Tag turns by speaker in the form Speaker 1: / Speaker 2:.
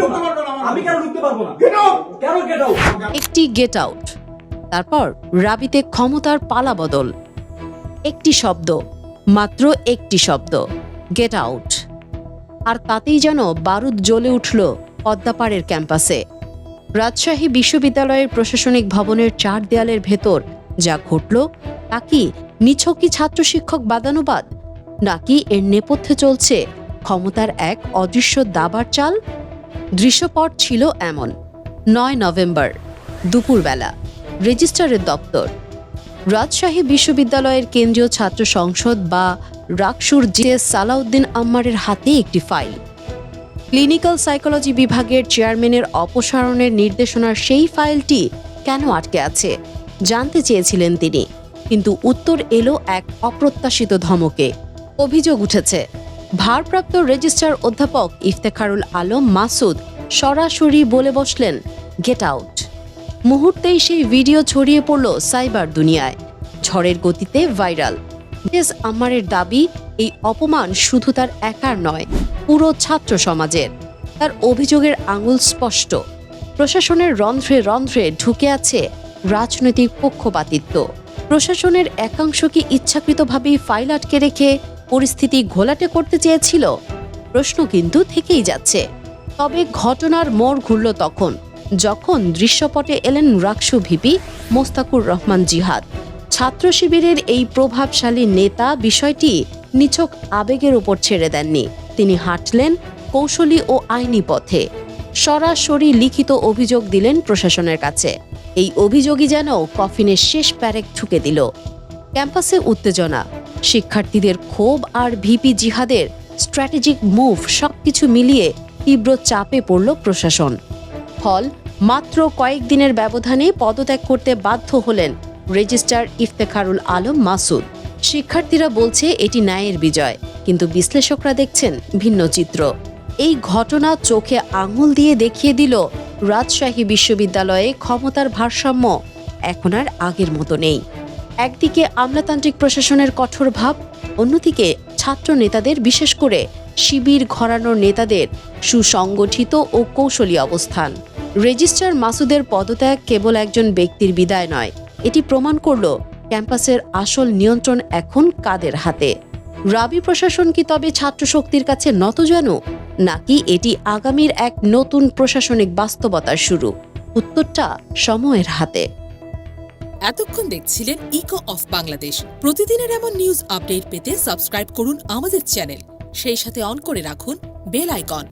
Speaker 1: ঢুকতে পারবে না
Speaker 2: আমি কেন ঢুকতে পারব না?
Speaker 1: Get
Speaker 2: কেন গেট আউট
Speaker 3: একটি গেট আউট তারপর রাবিতে ক্ষমতার পালা বদল। একটি শব্দ মাত্র একটি শব্দ গেট আউট আর তাতেই যেন বারুদ জ্বলে উঠল পদ্মাপাড়ের ক্যাম্পাসে। রাজশাহী বিশ্ববিদ্যালয়ের প্রশাসনিক ভবনের চার দেয়ালের ভেতর যা ঘটল তা কি নিছকই ছাত্র শিক্ষক বাদানুবাদ? নাকি এর নেপথ্যে চলছে ক্ষমতার এক অদৃশ্য দাবার চাল? দৃশ্যপট ছিল এমন। নয় নভেম্বর, দুপুরবেলা, রেজিস্ট্রারের দপ্তর। রাজশাহী বিশ্ববিদ্যালয়ের কেন্দ্রীয় ছাত্র সংসদ বা রাকসুর জে সালাউদ্দিন আম্মারের হাতে একটি ফাইল। ক্লিনিক্যাল সাইকোলজি বিভাগের চেয়ারম্যানের অপসারণের নির্দেশনার সেই ফাইলটি কেন আটকে আছে, জানতে চেয়েছিলেন তিনি। কিন্তু উত্তর এলো এক অপ্রত্যাশিত ধমকে। অভিযোগ উঠেছে ভারপ্রাপ্ত রেজিস্ট্রার অধ্যাপক ইফতেখারুল আলম মাসুদ সরাসরি বলে বসলেন গেট আউট মুহূর্তেই সেই ভিডিও ছড়িয়ে পড়ল সাইবার দুনিয়ায়। ঝড়ের গতিতে ভাইরাল। এস আমারের দাবি, এই অপমান শুধু তার একার নয়, পুরো ছাত্র সমাজের। তার অভিযোগের আঙুল স্পষ্ট। প্রশাসনের রন্ধ্রে রন্ধ্রে ঢুকে আছে রাজনৈতিক পক্ষপাতিত্ব। প্রশাসনের একাংশ কি ইচ্ছাকৃতভাবেই ফাইল আটকে রেখে পরিস্থিতি ঘোলাটে করতে চেয়েছিল। প্রশ্ন কিন্তু থেকেই যাচ্ছে। তবে ঘটনার মোড় ঘুরল তখন, যখন দৃশ্যপটে এলেন রাকসু ভিপি মোস্তাকুর রহমান জিহাদ। ছাত্র শিবিরের এই প্রভাবশালী নেতা বিষয়টি নিছক আবেগের ওপর ছেড়ে দেননি। তিনি হাঁটলেন কৌশলী ও আইনি পথে। সরাসরি লিখিত অভিযোগ দিলেন প্রশাসনের কাছে। এই অভিযোগই যেন কফিনের শেষ প্যারেক ঠুকে দিল। ক্যাম্পাসে উত্তেজনা শিক্ষার্থীদের ক্ষোভ আর ভিপি জিহাদের স্ট্র্যাটেজিক মুভ সবকিছু মিলিয়ে তীব্র চাপে পড়ল প্রশাসন। ফল, মাত্র কয়েকদিনের ব্যবধানে পদত্যাগ করতে বাধ্য হলেন রেজিস্ট্রার ইফতেখারুল আলম মাসুদ। শিক্ষার্থীরা বলছে, এটি ন্যায়ের বিজয়, কিন্তু বিশ্লেষকরা দেখছেন ভিন্ন চিত্র। এই ঘটনা চোখে আঙুল দিয়ে দেখিয়ে দিল রাজশাহী বিশ্ববিদ্যালয়ে ক্ষমতার ভারসাম্য, এখন আর আগের মতো নেই। একদিকে আমলাতান্ত্রিক প্রশাসনের কঠোর ভাব, অন্যদিকে ছাত্র নেতাদের বিশেষ করে শিবির ঘরানোর নেতাদের সুসংগঠিত ও কৌশলী অবস্থান। রেজিস্ট্রার মাসুদের পদত্যাগ কেবল একজন ব্যক্তির বিদায় নয়, এটি প্রমাণ করল ক্যাম্পাসের আসল নিয়ন্ত্রণ এখন কাদের হাতে। রাবি প্রশাসন কি তবে ছাত্র শক্তির কাছে নত যেন নাকি এটি আগামীর এক নতুন প্রশাসনিক বাস্তবতার শুরু? উত্তরটা সময়ের হাতে।
Speaker 4: এতক্ষণ দেখছিলেন ইকো অফ বাংলাদেশ প্রতিদিনের এমন নিউজ আপডেট পেতে সাবস্ক্রাইব করুন আমাদের চ্যানেল সেই সাথে অন করে রাখুন বেল আইকন